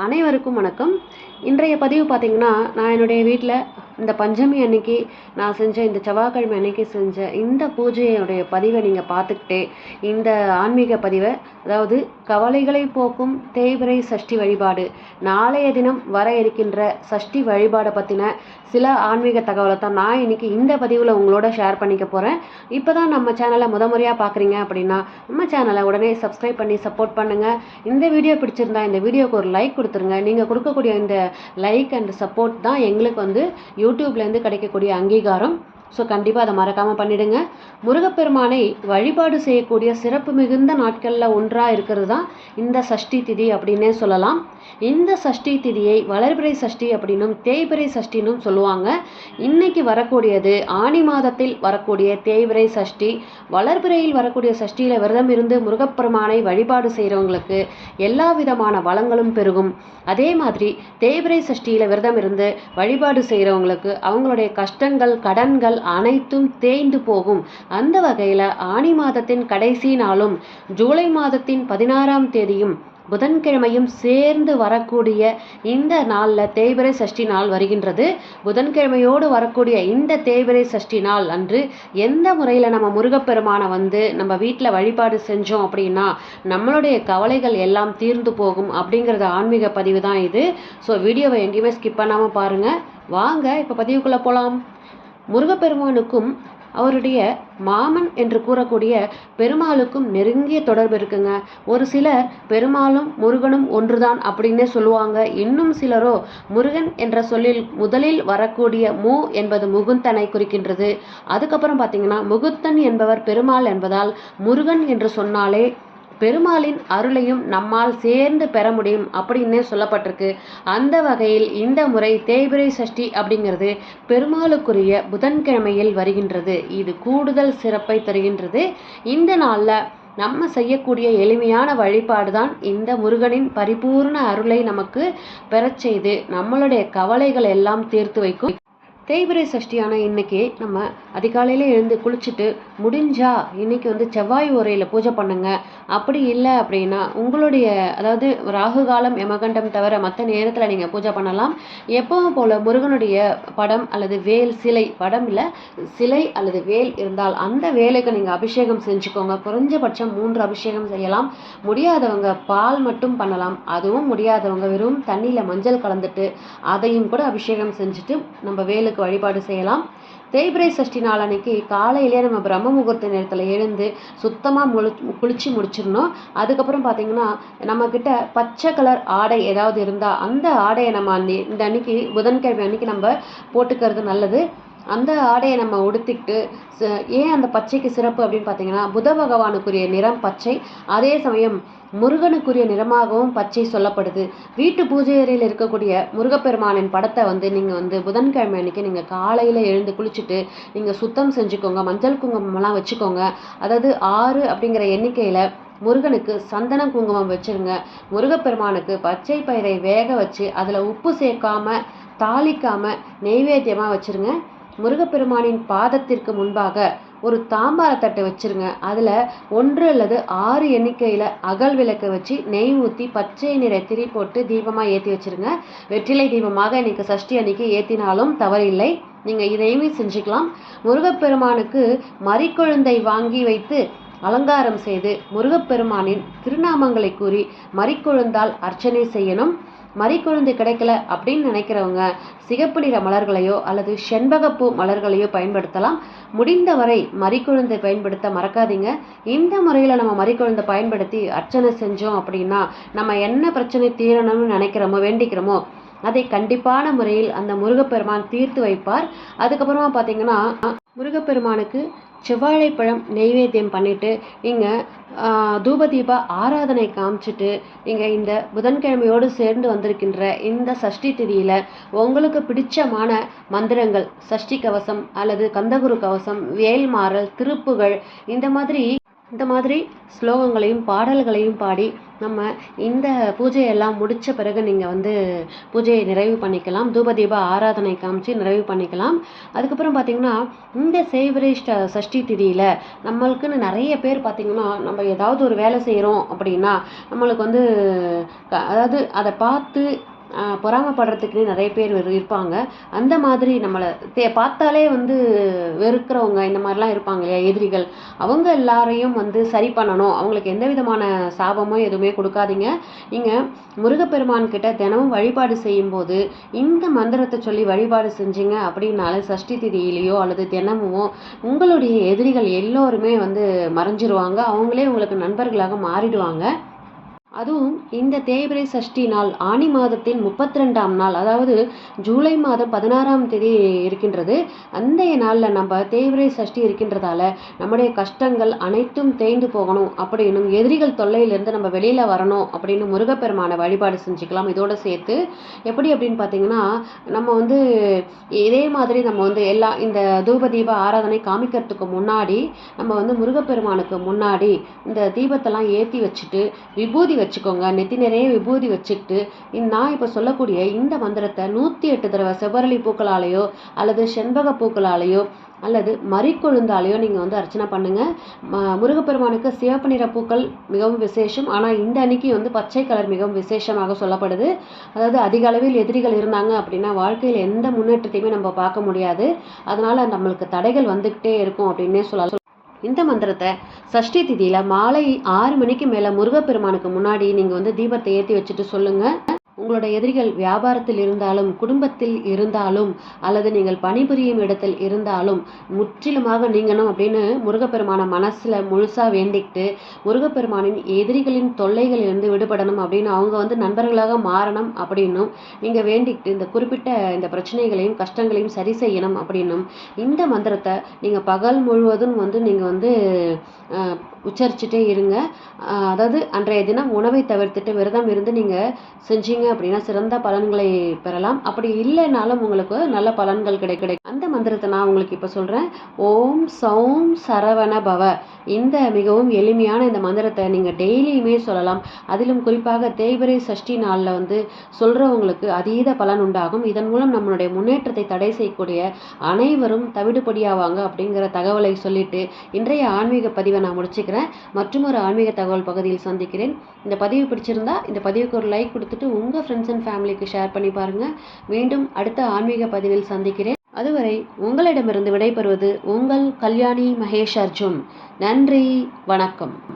அனைவருக்கும் வணக்கம். இன்றைய பதிவு பார்த்திங்கன்னா நான் என்னுடைய வீட்டில் இந்த பஞ்சமி அன்னைக்கு நான் செஞ்ச இந்த செவ்வாய்க்கிழமை அன்னைக்கு செஞ்ச இந்த பூஜையுடைய பதிவை நீங்கள் பார்த்துக்கிட்டே இந்த ஆன்மீக பதிவை அதாவது கவலைகளை போக்கும் தேய்பிரை சஷ்டி வழிபாடு நாளைய தினம் வர இருக்கின்ற சஷ்டி வழிபாடை பற்றின சில ஆன்மீக தகவலை தான் நான் இன்னைக்கு இந்த பதிவில் உங்களோட ஷேர் பண்ணிக்க போகிறேன் இப்போ தான் நம்ம சேனலை முத முறையாக பார்க்குறீங்க அப்படின்னா நம்ம சேனலை உடனே சப்ஸ்கிரைப் பண்ணி சப்போர்ட் பண்ணுங்கள் இந்த வீடியோ பிடிச்சிருந்தா இந்த வீடியோக்கு ஒரு லைக் கொடுத்துருங்க. நீங்கள் கொடுக்கக்கூடிய இந்த லைக் அண்ட் சப்போர்ட் தான் எங்களுக்கு வந்து யூடியூப்லேருந்து கிடைக்கக்கூடிய அங்கீகாரம். ஸோ கண்டிப்பாக அதை மறக்காமல் பண்ணிடுங்க. முருகப்பெருமானை வழிபாடு செய்யக்கூடிய சிறப்பு மிகுந்த நாட்களில் ஒன்றாக இருக்கிறது தான் இந்த சஷ்டி திதி அப்படின்னே சொல்லலாம். இந்த சஷ்டி திதியை வளர்பிறை சஷ்டி அப்படின்னும் தேய்பிறை சஷ்டினும் சொல்லுவாங்க. இன்னைக்கு வரக்கூடியது ஆணி மாதத்தில் வரக்கூடிய தேய்பிறை சஷ்டி. வளர்பிறையில் வரக்கூடிய சஷ்டியில் விரதம் இருந்து முருகப்பெருமானை வழிபாடு செய்கிறவங்களுக்கு எல்லா விதமான வளங்களும் பெருகும். அதே மாதிரி தேய்பிறை சஷ்டியில் விரதம் இருந்து வழிபாடு செய்கிறவங்களுக்கு அவங்களுடைய கஷ்டங்கள் கடன்கள் அனைத்தும் தேய்ந்து போகும். அந்த வகையில் ஆணி மாதத்தின் கடைசி நாளும் ஜூலை மாதத்தின் பதினாறாம் தேதியும் புதன்கிழமையும் சேர்ந்து வரக்கூடிய இந்த நாளில் தேய்பிரை சஷ்டி நாள் வருகின்றது. புதன்கிழமையோடு வரக்கூடிய இந்த தேய்பிரை சஷ்டி நாள் அன்று எந்த முறையில் நம்ம முருகப்பெருமானை வந்து நம்ம வீட்டில் வழிபாடு செஞ்சோம் அப்படின்னா நம்மளுடைய கவலைகள் எல்லாம் தீர்ந்து போகும் அப்படிங்கிறது ஆன்மீக பதிவு தான் இது. ஸோ வீடியோவை எங்கேயுமே ஸ்கிப் பண்ணாமல் பாருங்கள் வாங்க இப்போ பதிவுக்குள்ளே போகலாம் முருகப்பெருமானுக்கும் அவருடைய மாமன் என்று கூறக்கூடிய பெருமாளுக்கும் நெருங்கிய தொடர்பு இருக்குங்க. ஒரு சிலர் பெருமாளும் முருகனும் ஒன்றுதான் அப்படின்னே சொல்லுவாங்க. இன்னும் சிலரோ முருகன் என்ற சொல்லில் முதலில் வரக்கூடிய மு என்பது முகுந்தனை குறிக்கின்றது. அதுக்கப்புறம் பார்த்தீங்கன்னா முகுத்தன் என்பவர் பெருமாள் என்பதால் முருகன் என்று சொன்னாலே பெருமாளின் அருளையும் நம்மால் சேர்ந்து பெற முடியும் அப்படின்னே சொல்லப்பட்டிருக்கு. அந்த வகையில் இந்த முறை தேய்பிரை சஷ்டி அப்படிங்கிறது பெருமாளுக்குரிய புதன்கிழமையில் வருகின்றது. இது கூடுதல் சிறப்பை தருகின்றது. இந்த நாளில் நம்ம செய்யக்கூடிய எளிமையான வழிபாடு தான் இந்த முருகனின் பரிபூர்ண அருளை நமக்கு பெறச் செய்து நம்மளுடைய கவலைகள் எல்லாம் தீர்த்து வைக்கும். தேய்பிரை சஷ்டியான இன்னைக்கு நம்ம அதிகாலையில் எழுந்து குளிச்சுட்டு முடிஞ்சா இன்னைக்கு வந்து செவ்வாய் உரையில் பூஜை பண்ணுங்க. அப்படி இல்லை அப்படின்னா உங்களுடைய அதாவது ராகு காலம் யமகண்டம் தவிர மற்ற நேரத்தில் நீங்கள் பூஜை பண்ணலாம். எப்பவும் போல் முருகனுடைய படம் அல்லது வேல் சிலை படம் இல்லை சிலை அல்லது வேல் இருந்தால் அந்த வேலைக்கு நீங்கள் அபிஷேகம் செஞ்சுக்கோங்க. குறைஞ்சபட்சம் மூன்று அபிஷேகம் செய்யலாம். முடியாதவங்க பால் மட்டும் பண்ணலாம். அதுவும் முடியாதவங்க வெறும் தண்ணியில் மஞ்சள் கலந்துட்டு அதையும் கூட அபிஷேகம் செஞ்சுட்டு நம்ம வேலுக்கு வழிபாடு செய்யலாம். தேய்பிரை சஷ்டி நாள் அன்னைக்கு காலையிலேயே நம்ம பிரம்ம முகூர்த்த நேரத்தில் எழுந்து சுத்தமாக முழு குளிச்சு முடிச்சிடணும். அதுக்கப்புறம் பார்த்தீங்கன்னா நம்மக்கிட்ட பச்சை கலர் ஆடை ஏதாவது இருந்தால் அந்த ஆடையை நம்ம அந்த இந்த அன்னைக்கு புதன்கிழமை அன்னைக்கு நம்ம போட்டுக்கிறது நல்லது. அந்த ஆடையை நம்ம உடுத்திக்கிட்டு ஏன் அந்த பச்சைக்கு சிறப்பு அப்படின்னு பார்த்தீங்கன்னா புத பகவானுக்குரிய நிறம் பச்சை அதே சமயம் முருகனுக்குரிய நிறமாகவும் பச்சை சொல்லப்படுது. வீட்டு பூஜை அறையில் இருக்கக்கூடிய முருகப்பெருமானின் படத்தை வந்து நீங்கள் வந்து புதன்கிழமை அன்னைக்கு நீங்கள் காலையில் எழுந்து குளிச்சுட்டு நீங்கள் சுத்தம் செஞ்சுக்கோங்க மஞ்சள் குங்குமம்லாம் வச்சுக்கோங்க. அதாவது ஆறு அப்படிங்கிற எண்ணிக்கையில் முருகனுக்கு சந்தன குங்குமம் வச்சுருங்க. முருகப்பெருமானுக்கு பச்சை பயிரை வேக வச்சு அதில் உப்பு சேர்க்காம தாளிக்காமல் நெய்வேத்தியமாக வச்சுருங்க. முருகப்பெருமானின் பாதத்திற்கு முன்பாக ஒரு தாம்பார தட்டை வச்சுருங்க. அதில் ஒன்று அல்லது ஆறு எண்ணிக்கையில் அகல் விளக்கு வச்சு நெய் ஊற்றி பச்சை நிற திரி போட்டு தீபமாக ஏற்றி வச்சுருங்க. வெற்றிலை தீபமாக இன்னைக்கு சஷ்டி அன்னைக்கு ஏற்றினாலும் தவறில்லை. நீங்கள் இதையுமே செஞ்சுக்கலாம். முருகப்பெருமானுக்கு மறிக்குழந்தை வாங்கி வைத்து அலங்காரம் செய்து முருகப்பெருமானின் திருநாமங்களை கூறி மறிக்குழுந்தால் அர்ச்சனை செய்யணும். மறிக்குழுந்து கிடைக்கல அப்படின்னு நினைக்கிறவங்க சிகப்பு நிற மலர்களையோ அல்லது செண்பகப்பூ மலர்களையோ பயன்படுத்தலாம். முடிந்தவரை மறிக்குழந்தை பயன்படுத்த மறக்காதீங்க. இந்த முறையில் நம்ம மறிக்குழந்தை பயன்படுத்தி அர்ச்சனை செஞ்சோம் அப்படின்னா நம்ம என்ன பிரச்சனை தீரணும்னு நினைக்கிறோமோ வேண்டிக்கிறோமோ அதை கண்டிப்பான முறையில் அந்த முருகப்பெருமான் தீர்த்து வைப்பார். அதுக்கப்புறமா பார்த்தீங்கன்னா முருகப்பெருமானுக்கு செவ்வாழைப்பழம் நெய்வேத்தியம் பண்ணிவிட்டு நீங்கள் தூபதீப ஆராதனை காமிச்சிட்டு நீங்கள் இந்த புதன்கிழமையோடு சேர்ந்து வந்திருக்கின்ற இந்த சஷ்டி திதியில் உங்களுக்கு பிடிச்சமான மந்திரங்கள் சஷ்டி கவசம் அல்லது கந்தகுரு கவசம் வேல்மாறல் திருப்புகள் இந்த மாதிரி இந்த மாதிரி ஸ்லோகங்களையும் பாடல்களையும் பாடி நம்ம இந்த பூஜையெல்லாம் முடித்த பிறகு நீங்கள் வந்து பூஜையை நிறைவு பண்ணிக்கலாம். தூப தீப ஆராதனை காமிச்சு நிறைவு பண்ணிக்கலாம். அதுக்கப்புறம் பார்த்திங்கன்னா இந்த செய்வரை சஷ்டி திதியில் நம்மளுக்குன்னு நிறைய பேர் பார்த்திங்கன்னா நம்ம ஏதாவது ஒரு வேலை செய்கிறோம் அப்படின்னா நம்மளுக்கு வந்து அதாவது அதை பார்த்து பொறாமப்படுறதுக்குன்னே நிறைய பேர் இருப்பாங்க. அந்த மாதிரி நம்மளை தே பார்த்தாலே வந்து வெறுக்கிறவங்க இந்த மாதிரிலாம் இருப்பாங்க இல்லையா எதிரிகள். அவங்க எல்லாரையும் வந்து சரி பண்ணணும். அவங்களுக்கு எந்த விதமான சாபமும் எதுவுமே கொடுக்காதீங்க. நீங்கள் முருகப்பெருமான் கிட்ட தினமும் வழிபாடு செய்யும்போது இந்த மந்திரத்தை சொல்லி வழிபாடு செஞ்சீங்க அப்படின்னாலே சஷ்டி திதியிலையோ அல்லது தினமும் உங்களுடைய எதிரிகள் எல்லோருமே வந்து மறைஞ்சிருவாங்க. அவங்களே உங்களுக்கு நண்பர்களாக மாறிடுவாங்க. அதுவும் இந்த தேய்பிரை சஷ்டி நாள் ஆனி மாதத்தின் முப்பத்தி ரெண்டாம் நாள் அதாவது ஜூலை மாதம் பதினாறாம் தேதி இருக்கின்றது. அந்த நாளில் நம்ம தேய்பிரை சஷ்டி இருக்கின்றதால நம்முடைய கஷ்டங்கள் அனைத்தும் தேய்ந்து போகணும் அப்படின்னும் எதிரிகள் தொல்லையிலிருந்து நம்ம வெளியில் வரணும் அப்படின்னு முருகப்பெருமான வழிபாடு செஞ்சுக்கலாம். இதோடு சேர்த்து எப்படி அப்படின்னு பார்த்தீங்கன்னா நம்ம வந்து இதே மாதிரி நம்ம வந்து எல்லா இந்த தூப தீப ஆராதனை காமிக்கிறதுக்கு முன்னாடி நம்ம வந்து முருகப்பெருமானுக்கு முன்னாடி இந்த தீபத்தெல்லாம் ஏற்றி வச்சுட்டு விபூதி வச்சுக்கோங்க. நெத்தி நிறைய விபூதி வச்சுக்கிட்டு நான் இப்போ சொல்லக்கூடிய இந்த மந்திரத்தை நூற்றி எட்டு தடவை செவ்வரளி பூக்களாலேயோ அல்லது செண்பக பூக்களாலேயோ அல்லது மறிக்கொழுந்தாலேயோ நீங்கள் வந்து அர்ச்சனை பண்ணுங்கள் முருகப்பெருமானுக்கு சிவப்பு நிற பூக்கள் மிகவும் விசேஷம். ஆனால் இந்த அன்னைக்கு வந்து பச்சை கலர் மிகவும் விசேஷமாக சொல்லப்படுது. அதாவது அதிக அளவில் எதிரிகள் இருந்தாங்க அப்படின்னா வாழ்க்கையில் எந்த முன்னேற்றத்தையுமே நம்ம பார்க்க முடியாது. அதனால் நம்மளுக்கு தடைகள் வந்துக்கிட்டே இருக்கும் அப்படின்னே சொல்லலாம். இந்த மந்திரத்தை சஷ்டி திதியில் மாலை ஆறு மணிக்கு மேலே முருகப்பெருமானுக்கு முன்னாடி நீங்கள் வந்து தீபத்தை ஏற்றி வச்சுட்டு சொல்லுங்கள் உங்களோட எதிரிகள் வியாபாரத்தில் இருந்தாலும் குடும்பத்தில் இருந்தாலும் அல்லது நீங்கள் பணிபுரியும் இடத்தில் இருந்தாலும் முற்றிலுமாக நீங்கணும் அப்படின்னு முருகப்பெருமான மனசில் முழுசாக வேண்டிக்கிட்டு முருகப்பெருமானின் எதிரிகளின் தொல்லைகளிலிருந்து விடுபடணும் அப்படின்னு அவங்க வந்து நண்பர்களாக மாறணும் அப்படின்னும் நீங்கள் வேண்டிக்கிட்டு இந்த குறிப்பிட்ட இந்த பிரச்சனைகளையும் கஷ்டங்களையும் சரி செய்யணும் அப்படின்னும் இந்த மந்திரத்தை நீங்கள் பகல் முழுவதும் வந்து நீங்கள் வந்து உச்சரிச்சுட்டே இருங்க. அதாவது அன்றைய தினம் உணவை தவிர்த்துட்டு விரதம் இருந்து நீங்கள் செஞ்சீங்க அப்படின்னா சிறந்த பலன்களை பெறலாம். அப்படி இல்லைனாலும் உங்களுக்கு நல்ல பலன்கள் கிடை கிடைக்கும் மந்திரத்தை நான் உங்களுக்கு இப்போ சொல்கிறேன் ஓம் சௌம் சரவண பவ. இந்த மிகவும் எளிமையான இந்த மந்திரத்தை நீங்கள் டெய்லியுமே சொல்லலாம். அதிலும் குறிப்பாக தேய்பிரை சஷ்டி நாளில் வந்து சொல்கிறவங்களுக்கு அதீத பலன் உண்டாகும். இதன் மூலம் நம்மளுடைய முன்னேற்றத்தை தடை செய்யக்கூடிய அனைவரும் தவிடுபடியாவாங்க அப்படிங்கிற தகவலை சொல்லிட்டு இன்றைய ஆன்மீக பதிவை நான் முடிச்சுக்கிறேன். மற்றும் ஒரு ஆன்மீக தகவல் பகுதியில் சந்திக்கிறேன். இந்த பதிவு பிடிச்சிருந்தா இந்த பதிவுக்கு ஒரு லைக் கொடுத்துட்டு உங்கள் ஃப்ரெண்ட்ஸ் அண்ட் ஃபேமிலிக்கு ஷேர் பண்ணி பாருங்கள் மீண்டும் அடுத்த ஆன்மீக பதிவில் சந்திக்கிறேன். அதுவரை உங்களிடமிருந்து விடைபெறுவது உங்கள் கல்யாணி மகேஷ் அர்ஜுன். நன்றி வணக்கம்.